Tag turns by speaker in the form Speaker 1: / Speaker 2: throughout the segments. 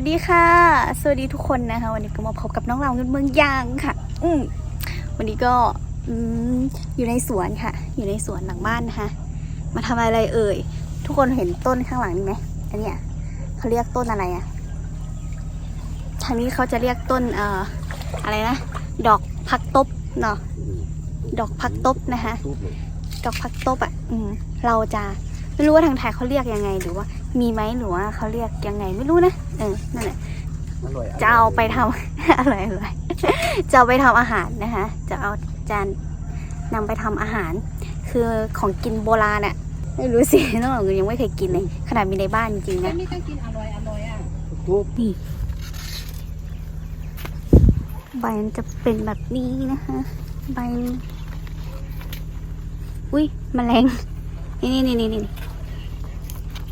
Speaker 1: วัสดีค่ะ สวัสดีทุกคนนะคะ วันนี้ก็มาพบกับน้องเราเงินเมืองยางค่ะ อืมวันนี้ก็อือยู่ในสวนค่ะ อยู่ในสวนหลังบ้านนะคะ มาทำอะไรเอ่ย ทุกคนเห็นต้นข้างหลังนี่ไหมอันเนี้ยเขาเรียกต้นอะไรอะทางนี้เขาจะเรียกต้นเอ่ออะไรนะ ดอกพักตบเนาะ ดอกพักตบนะคะ ดอกพักตบอะ อืม เราจะไม่รู้ว่าทางไทยเขาเรียกยังไงหรือว่า มีไหมหรือว่าเขาเรียกยังไงไม่รู้นะ เออนั่นแหละจะเอาไปทำอร่อยอร่อยจะเอาไปทำอาหารนะคะ จะเอาจานนำไปทำอาหาร คือของกินโบราณอะไม่รู้สิน้องหลงยังไม่เคยกินเลย ขนาดมีในบ้านจริงๆ
Speaker 2: ไม่
Speaker 1: นะ
Speaker 2: ไม่ต้องกินอร่อยอร่อยอะ
Speaker 1: นี่ใบมันจะเป็นแบบนี้นะคะ ใบ อุ้ยแมลงนี่นี่นี่นี่นี่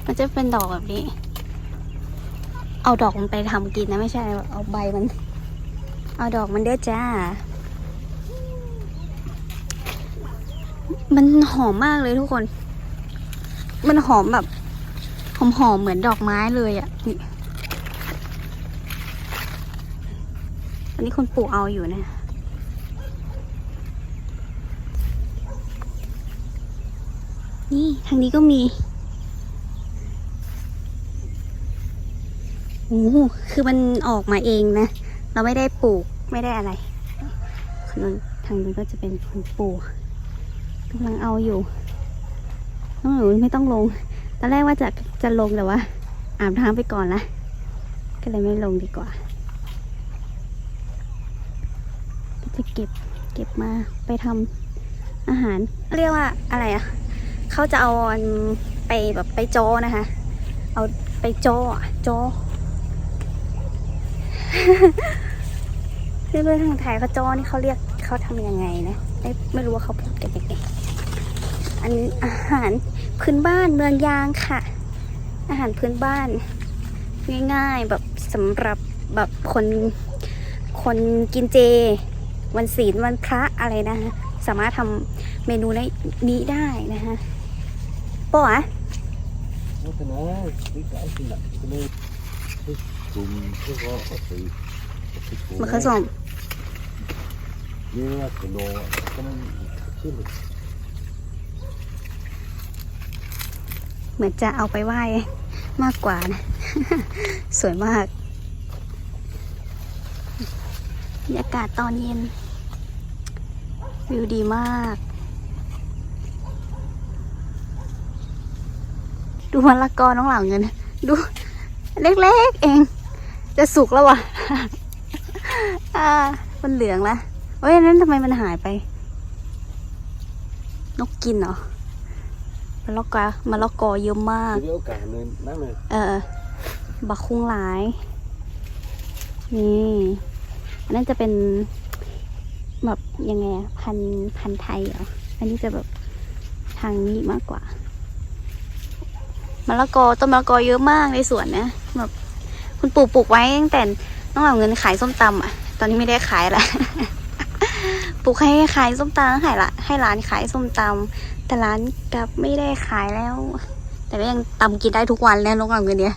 Speaker 1: มันจะเป็นดอกแบบนี้ เอาดอกมันไปทำกินนะไม่ใช่ เอาใบมัน เอาดอกมันเด้อจ้า มันหอมมากเลยทุกคน มันหอมแบบหอมหอมเหมือนดอกไม้เลยอะ่ะอันนี้คนปลูกเอาอยู่นะนี่ทางนี้ก็มี โอ้คือมันออกมาเองนะ เราไม่ได้ปลูกไม่ได้อะไรคนนทางนู้นก็จะเป็นคนปลูกกำลังเอาอยู่น้องหนูไม่ต้องลง ตอนแรกว่าจะจะลงแต่ว่า อาบน้ำไปก่อนละ ก็เลยไม่ลงดีกว่า ก็จะเก็บเก็บมาไปทำอาหาร เรียกว่าอะไรอะเขาจะเอาไปแบบไปโจนะคะ เอาไปโจโจ เพื่อนๆทางไทยเขาโจนี่เขาเรียกเขาทำยังไงนะไม่ไม่รู้ว่าเขาพูดกันยังไงอันนี้อาหารพื้นบ้านเมืองยางค่ะ อาหารพื้นบ้าน ง่ายๆแบบสำหรับแบบคนคนกินเจ วันศีลวันพระอะไรนะคะสามารถทำเมนูนนี้ได้นะคะปะวะ มะเขือส้ม
Speaker 3: Yeah, que no, como chile.
Speaker 1: เหมือนจะเอาไปไหว้มากกว่านะ สวยมากบรรยากาศตอนเย็น วิวดีมาก ดูมะละกอน้องเหล่าเงิน ดู เล็กๆเอง จะสุกแล้ววะอ่า มันเหลืองละเฮ้ยอันนั้นทำไมมันหายไป นกกินเหรอมะละกอมะละกอเยอะมาก
Speaker 3: Cái béo cả nên nắng này.
Speaker 1: เออบักคุ้งหลาย นี่อันนั้นจะเป็นแบบยังไงอะพันธุ์พันธุ์ไทยเหรอ อันนี้จะแบบทางนี้มากกว่า มะละกอต้นมะละกอเยอะมากในสวนนะแบบ คุณปู่ปลูกไว้ตั้งแต่ต้องเอาเงินขายส้มตำอะ ตอนนี้ไม่ได้ขายละปลูกให้ขายส้มตำให้ละให้ร้านขายส้มตำแต่ร้านกลับไม่ได้ขายแล้ว แต่ก็ยังตำกินได้ทุกวันแล้วน้องเอาเงินเนี้ย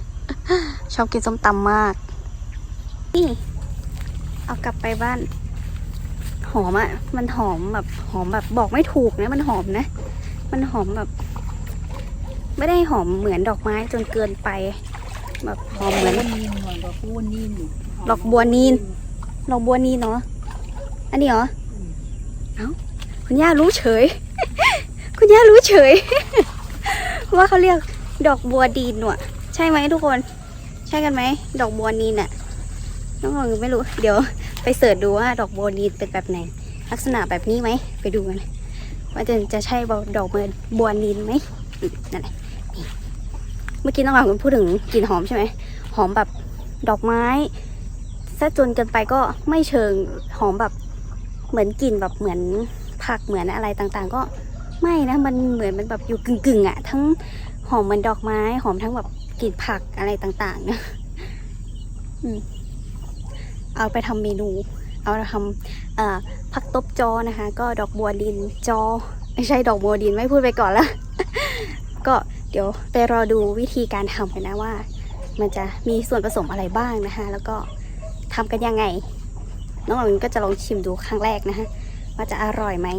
Speaker 1: ชอบกินส้มตำมาก นี่ เอากลับไปบ้าน หอมอะ่ะ มันหอมแบบหอมแบบบอกไม่ถูกนะ มันหอมนะ มันหอมแบบ ไม่ได้หอมเหมือนดอกไม้จนเกินไป บบหอมเหมือน
Speaker 2: นีนดอกบัวนีน
Speaker 1: ดอกบัวนีนดอกบัวนีเนาะอันนี้เหรอเอ้าคุณย่ารู้เฉย คุณย่ารู้เฉย ว่าเขาเรียกดอกบัวดีนว่ะใช่ไหมทุกคน ใช่กันไหมดอกบัวนีนอะน้องหงไม่รู้ เดี๋ยวไปเสิร์ชดูว่าดอกบัวนีนเป็นแบบไหน ลักษณะแบบนี้ไหมไปดูกันเลยว่าจะจะใช่ดอกบัวนีนไหมอืมนั่นแหละนี่ เมื่อกี้น้องหงพูดถึงกลิ่นหอมใช่ไหมหอมแบบดอกไม้ซะจนเกินไปก็ไม่เชิงหอมแบบเหมือนกลิ่นแบบเหมือนผักเหมือนอะไรต่างๆ ก็ไม่นะมันเหมือนมันแบบอยู่กึ่งๆอะ่ะ ทั้งหอมเหมือนดอกไม้ หอมทั้งแบบกลิ่นผักอะไรต่างๆนะอืมเอาไปทำเมนู เอาไปทำผักตบจอนะคะ ก็ดอกบัวดินจอ ไม่ใช่ดอกบัวดินไม่พูดไปก่อนละก็ เดี๋ยวไปรอดูวิธีการทำกันนะว่า มันจะมีส่วนผสมอะไรบ้างนะคะ แล้วก็ทำกันยังไง น้องหลินก็จะลองชิมดูครั้งแรกนะคะว่าจะอร่อยไหม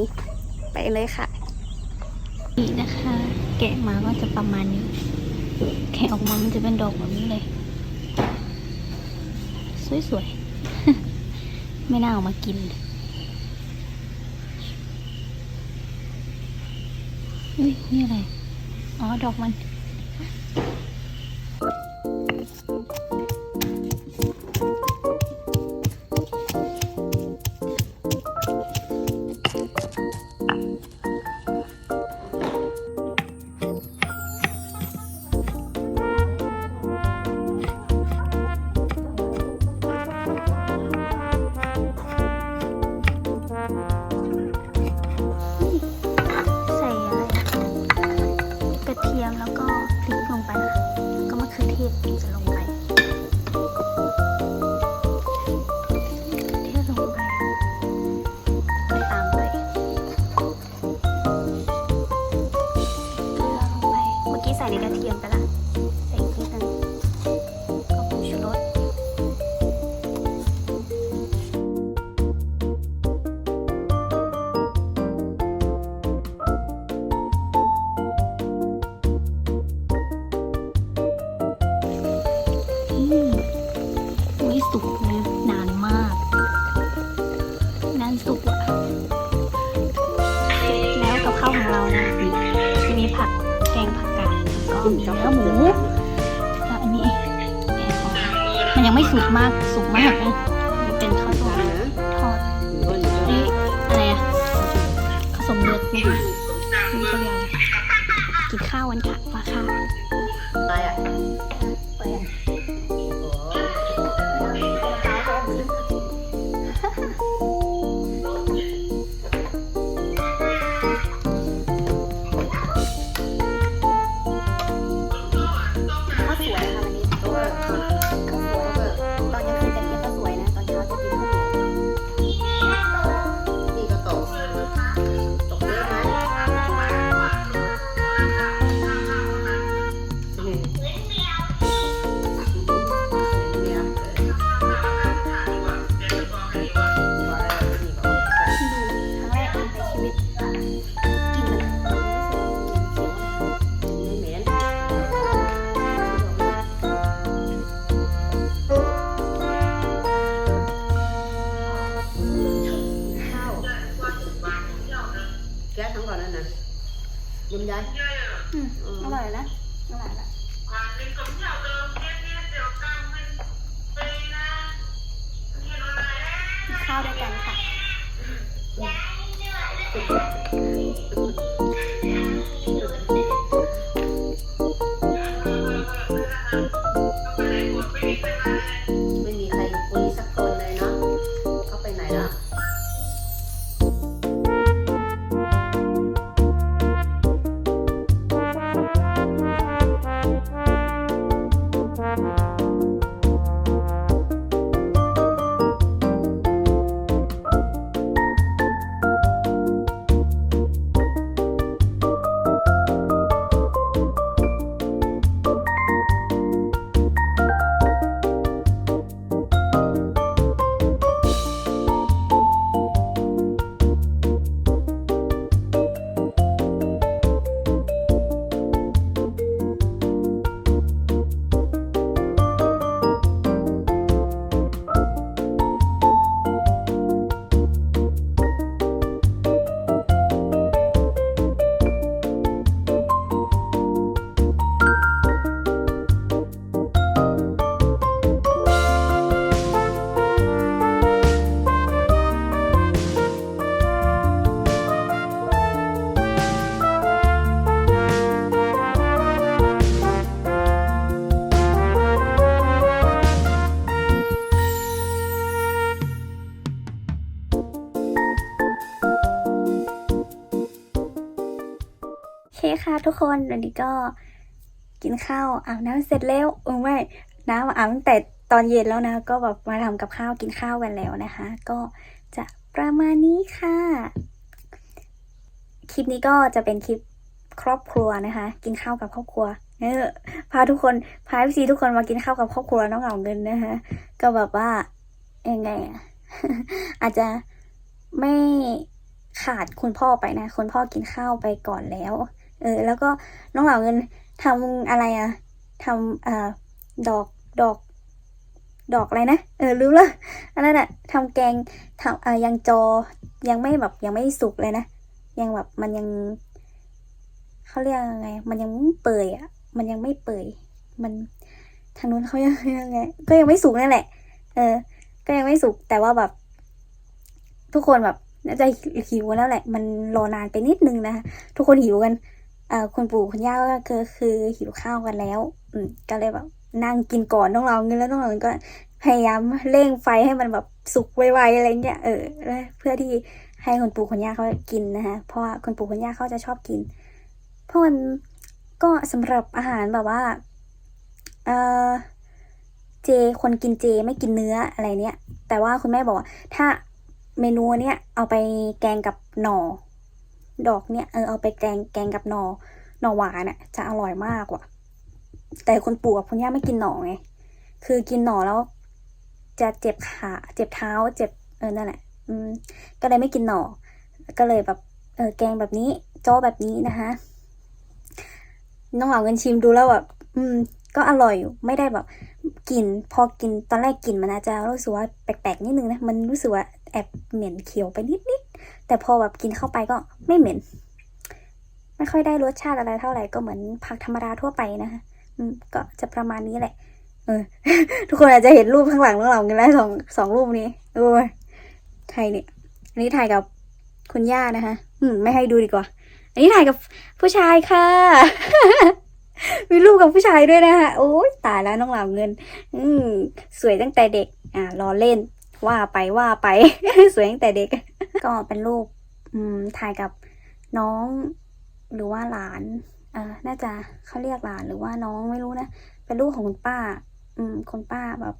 Speaker 1: ไปเลยค่ะ นี่นะคะ แกะมาก็จะประมาณนี้ แกะออกมามันจะเป็นดอกแบบนี้เลย สวยๆ ไม่น่าเอามากินเลยเฮ้ยนี่อะไร อ๋อ ดอกมัน แล้วก็มีเนื้อหมูแล้วอันนี้ มันยังไม่สุกมาก สุกมากนะมันเลย เคค่ะทุกคนวันนี้ก็กินข้าวอาบน้ำเสร็จแล้วเออไม่น้ำอาบตั้งแต่ตอนเย็นแล้วนะ ก็แบบมาทำกับข้าวกินข้าวกันแล้วนะคะ ก็จะประมาณนี้ค่ะ คลิปนี้ก็จะเป็นคลิปครอบครัวนะคะ กินข้าวกับครอบครัวเออพาทุกคนพาเอฟซีทุกคนมากินข้าวกับครอบครัวน้องเหงาเงินนะคะ ก็แบบว่ายังไงอะอาจจะไม่ขาดคุณพ่อไปนะ คุณพ่อกินข้าวไปก่อนแล้ว เออ แล้วก็น้องเหงาเงินทำอะไรอะทำอ่าดอกดอก ดอกอะไรนะเออรู้ละอันนั้นอะทำแกงทำเอ่อยังจอยังไม่แบบยังไม่สุกเลยนะยังแบบมันยังเขาเรียกยังไง มันยังเปื่อยอะมันยังไม่เปื่อยมันทางนู้นเขายังยังไง ก็ยังไม่สุกนั่นแหละ เออ ก็ยังไม่สุกแต่ว่าแบบ ทุกคนแบบน่าจะหิวแล้วแหละ มันรอนานไปนิดนึงนะคะทุกคนหิวกัน เอ่อคุณปู่คุณย่าก็คือคือหิวข้าวกันแล้ว อืมก็เลยแบบนั่งกินก่อนต้องเราเงินแล้วต้องเราก็พยายามเร่งไฟให้มันแบบสุกไวๆอะไรเงี้ยเออเพื่อที่ให้คุณปู่คุณย่าเขากินนะคะเพราะว่าคุณปู่คุณย่าเขาจะชอบกิน เพราะมันก็สำหรับอาหารแบบว่าเออเจคนกินเจไม่กินเนื้ออะไรเนี้ยแต่ว่าคุณแม่บอกว่าถ้าเมนูเนี้ยเอาไปแกงกับหน่อ ดอกเนี้ยเออเอาไปแกงแกงกับหน่อหน่อหวานอะ จะอร่อยมากว่ะ แต่คุณปู่กับคุณย่าไม่กินหน่อไงคือกินหน่อแล้ว จะเจ็บขาเจ็บเท้า เจ็บเออนั่นแหละ อืม ก็เลยไม่กินหน่อก็เลยแบบเออแกงแบบนี้โจ้แบบนี้นะคะน้องเหล่าเงินชิมดูแล้วแบบอืม ก็อร่อยอยู่ไม่ได้แบบกลิ่นพอกินตอนแรกกลิ่นมันอาจจะรู้สึกว่าแปลกๆนิดนึงนะมันรู้สึกว่าแอบเหม็นเขียวไปนิดๆ แต่พอแบบกินเข้าไปก็ไม่เหม็น ไม่ค่อยได้รสชาติอะไรเท่าไหร่ก็เหมือนผักธรรมดาทั่วไปนะคะก็จะประมาณนี้แหละ เออ ทุกคนอาจจะเห็นรูปข้างหลังข้างหลังกันแล้วสองสองรูปนี้โอ้ยถ่ายเนี่ย อันนี้ถ่ายกับคุณย่านะคะ อืม ไม่ให้ดูดีกว่า อันนี้ถ่ายกับผู้ชายค่ะ มีรูปกับผู้ชายด้วยนะคะโอ้ยตายแล้วน้องเหล่าเงิน อืม สวยตั้งแต่เด็ก อ่า รอเล่น ว่าไปว่าไป สวยตั้งแต่เด็ก ก็เป็นรูปอืมถ่ายกับน้องหรือว่าหลานเอ่อน่าจะเขาเรียกหลานหรือว่าน้องไม่รู้นะ เป็นลูกของคุณป้า อืมคุณป้าแบบ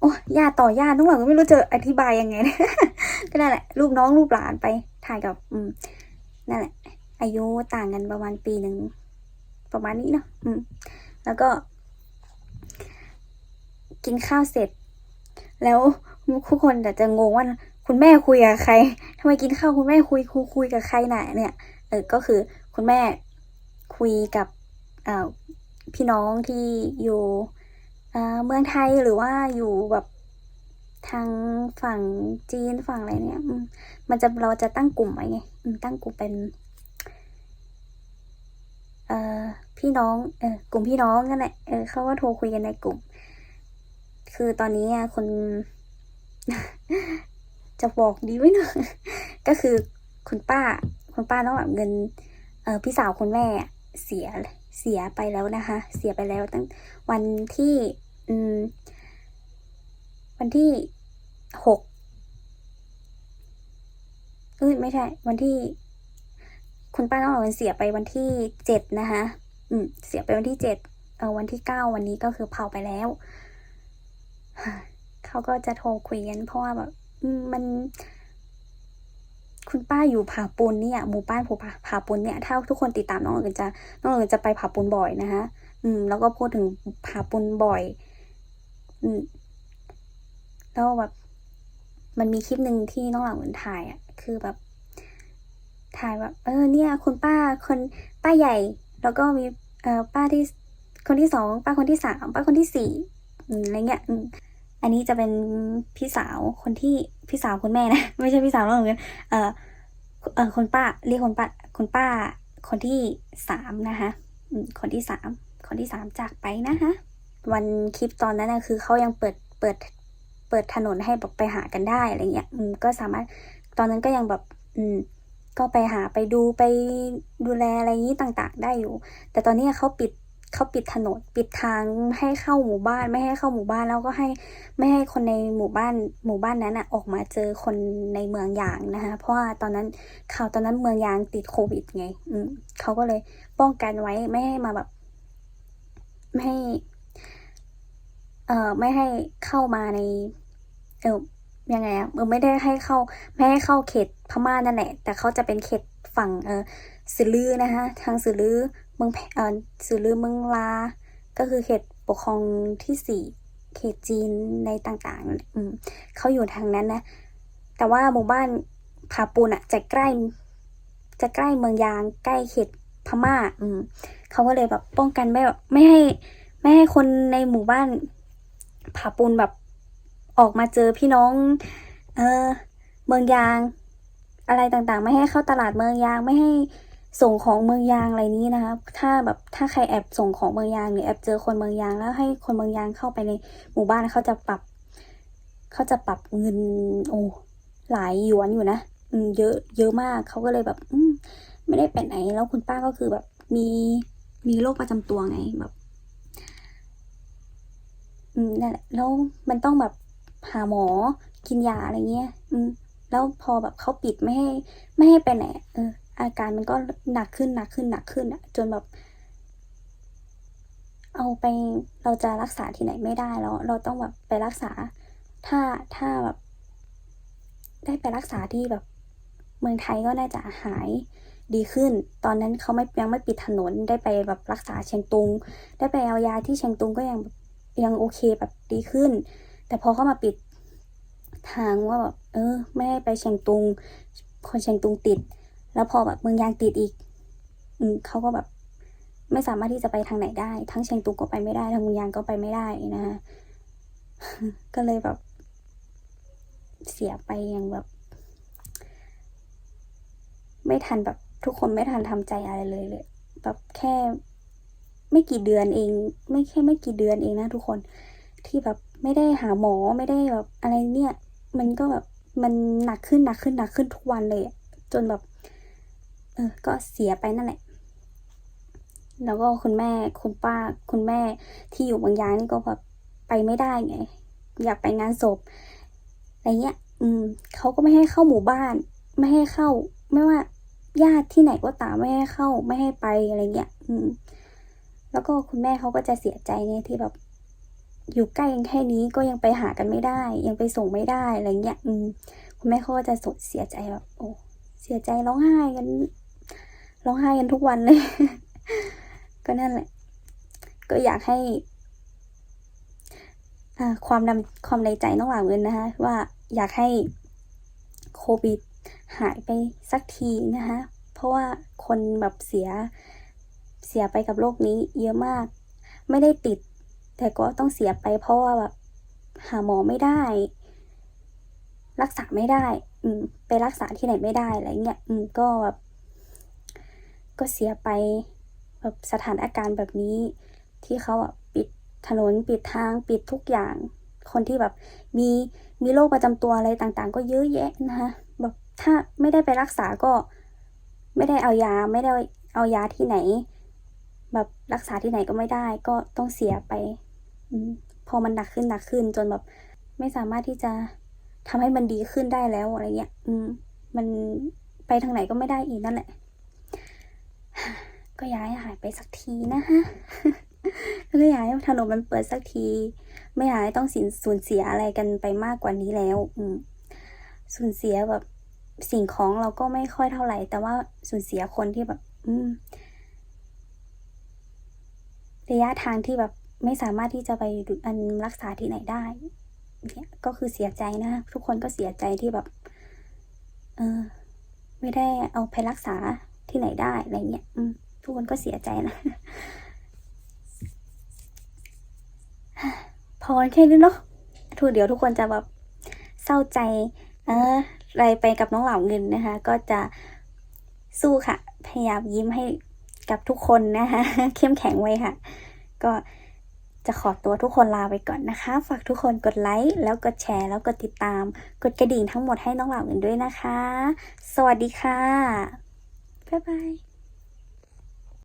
Speaker 1: โอ้ญาติต่อญาติน้องหลังก็ไม่รู้จะอธิบายยังไงนะก็นั่นแหละ รูปน้องรูปหลานไปถ่ายกับ อืมนั่นแหละ อายุต่างกันประมาณปีหนึ่งประมาณนี้เนอะอืม แล้วก็ กินข้าวเสร็จ แล้วทุกคนอาจจะงงว่า คุณแม่คุยกับใครทำไมกินข้าวคุณแม่คุยคุยคุยกับใครน่ะเนี่ยเออก็คือคุณแม่คุยกับอ่อพี่น้องที่อยู่เอ่อเมืองไทยหรือว่าอยู่แบบทางฝั่งจีนฝั่งอะไรเนี่ยมันจะเราจะตั้งกลุ่มไว้ไงตั้งกลุ่มเป็นเอ่อพี่น้องเออกลุ่มพี่น้องนั่นแหละเออเขาก็โทรคุยกันในกลุ่ม คือตอนนี้คน จะบอกดีไว้หน่อยก็คือคุณป้าคุณป้าต้องแบบเงินเออพี่สาวคุณแม่เสียเสียไปแล้วนะคะ เสียไปแล้วตั้งวันที่อืมวันที่หกเอ้ยไม่ใช่ วันที่ คุณป้าต้องเอาเงินเสียไปวันที่เจ็ดนะคะ อืม เสียไปวันที่เจ็ดเออวันที่เก้าวันนี้ก็คือเผาไปแล้วเขาก็จะโทรคุยกันเพราะว่าแบบ มันคุณป้าอยู่ผาปูนเนี่ยหมู่บ้านผูผาผาปูนเนี่ย ถ้าทุกคนติดตามน้องเอิญจะน้องเอิญจะไปผาปูนบ่อยนะคะอืม แล้วก็พูดถึงผาปูนบ่อย อืมแล้วแบบมันมีคลิปหนึ่งที่น้องหลังเหมือนถ่ายอะ คือแบบ ถ่ายแบบเออ เนี่ย คุณป้าคนป้าใหญ่ แล้วก็มีเอ่อป้าที่คนที่สองป้าคนที่สามป้าคนที่สี่อืมอะไรเงี้ย อันนี้จะเป็นพี่สาวคนที่พี่สาวคุณแม่นะ ไม่ใช่พี่สาวน้องเหมือนกันเออเออคนป้าเรียกคนป้าคนป้า คนที่สามนะคะคนที่สามคนที่สามจากไปนะคะวันคลิปตอนนั้นนะคือเขายังเปิดเปิดเปิดถนนให้แบบไปหากันได้อะไรเงี้ยอืมก็สามารถตอนนั้นก็ยังแบบ อืม ก็ไปหาไปดูไปดูแลอะไรอย่างนี้ต่างๆ ได้อยู่ แต่ตอนนี้เขาปิด เขาปิดถนนปิดทางให้เข้าหมู่บ้านไม่ให้เข้าหมู่บ้านแล้วก็ให้ไม่ให้คนในหมู่บ้านหมู่บ้านนั้นอะออกมาเจอคนในเมืองยางนะคะเพราะว่าตอนนั้นข่าวตอนนั้นเมืองยางติดโควิดไง อืมเขาก็เลยป้องกันไว้ไม่ให้มาแบบ ไม่ให้เอ่อไม่ให้เข้ามาใน เออยังไงอะเออไม่ได้ให้เข้า ไม่ให้เข้าเขตพม่านั่นแหละแต่เขาจะเป็นเขตฝั่งเออสือลือนะคะทางสือลือ เมืองแพเอ่อสือลือเมืองลา ก็คือเขตปกครองที่สี่เขตจีนในต่างๆอืมเขาอยู่ทางนั้นนะ แต่ว่าหมู่บ้านผาปูนอะจะใกล้ จะใกล้เมืองยาง ใกล้เขตพม่า อืมเขาก็เลยแบบป้องกันไม่แบบไม่ให้ไม่ให้คนในหมู่บ้านผาปูนแบบออกมาเจอพี่น้อง เออ เมืองยาง อะไรต่างๆ ไม่ให้เข้าตลาดเมืองยางไม่ให้ ส่งของเมืองยางอะไรนี้นะคะ ถ้าแบบถ้าใครแอบส่งของเมืองยางหรือแอบเจอคนเมืองยางแล้วให้คนเมืองยางเข้าไปในหมู่บ้านเขาจะปรับเขาจะปรับเงินโอ้หลายหยวนอยู่นะอืมเยอะเยอะมากเขาก็เลยแบบ อืมไม่ได้ไปไหนแล้วคุณป้าก็คือแบบมีมีโรคประจำตัวไงแบบ อืมนั่นแหละแล้วมันต้องแบบหาหมอกินยาอะไรเงี้ย อืม แล้วพอแบบเขาปิดไม่ให้ ไม่ให้ไปไหนเออ อาการมันก็หนักขึ้นหนักขึ้นหนักขึ้นอะจนแบบเอาไปเราจะรักษาที่ไหนไม่ได้แล้ว เราต้องแบบไปรักษา ถ้าถ้าแบบได้ไปรักษาที่แบบเมืองไทยก็น่าจะหายดีขึ้น ตอนนั้นเขาไม่ยังไม่ปิดถนนได้ไปแบบรักษาเชียงตุง ได้ไปเอายาที่เชียงตุงก็ยังยังโอเคแบบดีขึ้น แต่พอเขามาปิดทางว่าแบบเออ ไม่ให้ไปเชียงตุง คนเชียงตุงติด แล้วพอแบบเมืองยางติดอีก อืมเขาก็แบบ ไม่สามารถที่จะไปทางไหนได้ ทั้งเชียงตุงก็ไปไม่ได้ทั้งเมืองยางก็ไปไม่ได้นะฮะก็เลยแบบ เสียไปอย่างแบบ ไม่ทันแบบ ทุกคนไม่ทันทำใจอะไรเลยเลย แบบแค่ไม่กี่เดือนเอง ไม่แค่ไม่กี่เดือนเองนะทุกคนที่แบบไม่ได้หาหมอไม่ได้แบบอะไรเนี่ย มันก็แบบมันหนักขึ้นหนักขึ้นหนักขึ้นทุกวันเลย จนแบบ เออ ก็เสียไปนั่นแหละ แล้วก็คุณแม่คุณป้าคุณแม่ที่อยู่บางยางนี่ก็แบบไปไม่ได้ไง อยากไปงานศพอะไรเงี้ย อืมเขาก็ไม่ให้เข้าหมู่บ้าน ไม่ให้เข้า ไม่ว่าญาติที่ไหนก็ตามไม่ให้เข้า ไม่ให้ไปอะไรเงี้ย อืม แล้วก็คุณแม่เขาก็จะเสียใจไงที่แบบ อยู่ใกล้กันแค่นี้ก็ยังไปหากันไม่ได้ ยังไปส่งไม่ได้อะไรเงี้ย อืม คุณแม่เขาก็จะสดเสียใจแบบโอ้เสียใจร้องไห้กัน ร้องไห้กันทุกวันเลย ก็นั่นแหละ ก็อยากให้ความนำความในใจน้องหวานเงินนะคะ ว่าอยากให้โควิดหายไปสักทีนะคะ เพราะว่าคนแบบเสียเสียไปกับโรคนี้ เยอะมาก ไม่ได้ติด แต่ก็ต้องเสียไป เพราะว่าแบบหาหมอไม่ได้ รักษาไม่ได้ อืม ไปรักษาที่ไหนไม่ได้อะไรเงี้ย อืม ก็แบบ ก็เสียไปแบบสถานอาการแบบนี้ ที่เขาอะปิดถนนปิดทางปิดทุกอย่าง คนที่แบบมีมีโรคประจำตัวอะไรต่างๆ ก็เยอะแยะนะคะแบบถ้าไม่ได้ไปรักษาก็ไม่ได้เอายาไม่ได้เอายาที่ไหน แบบรักษาที่ไหนก็ไม่ได้ก็ต้องเสียไปอพอมันหนักขึ้นหนักขึ้น จนแบบไม่สามารถที่จะทำให้มันดีขึ้นได้แล้วอะไรเงี้ย อืม มันไปทางไหนก็ไม่ได้อีกนั่นแหละ ก็อยากหายไปสักทีนะคะก็อยากให้ถนนมันเปิดสักที ไม่อยากให้ต้องสินสูญเสียอะไรกันไปมากกว่านี้แล้ว อืมสูญเสียแบบสิ่งของเราก็ไม่ค่อยเท่าไหร่ แต่ว่าสูญเสียคนที่แบบ อืมระยะทางที่แบบไม่สามารถที่จะไปอันรักษาที่ไหนได้เนี่ยก็คือเสียใจนะ ทุกคนก็เสียใจที่แบบ เออ ไม่ได้เอาไปรักษาที่ไหนได้อะไรเงี้ย อืม ทุกคนก็เสียใจนะพอแค่นี้เนาะทุกเดี๋ยวทุกคนจะแบบเศร้าใจ เอออะไรไปกับน้องเหล่าเงินนะคะ ก็จะสู้ค่ะ พยายามยิ้มให้กับทุกคนนะคะ เข้มแข็งไว้ค่ะ ก็จะขอตัวทุกคนลาไปก่อนนะคะ ฝากทุกคนกดไลค์แล้วกดแชร์แล้วกดติดตาม กดกระดิ่งทั้งหมดให้น้องเหล่าเงินด้วยนะคะ สวัสดีค่ะ บ๊ายบาย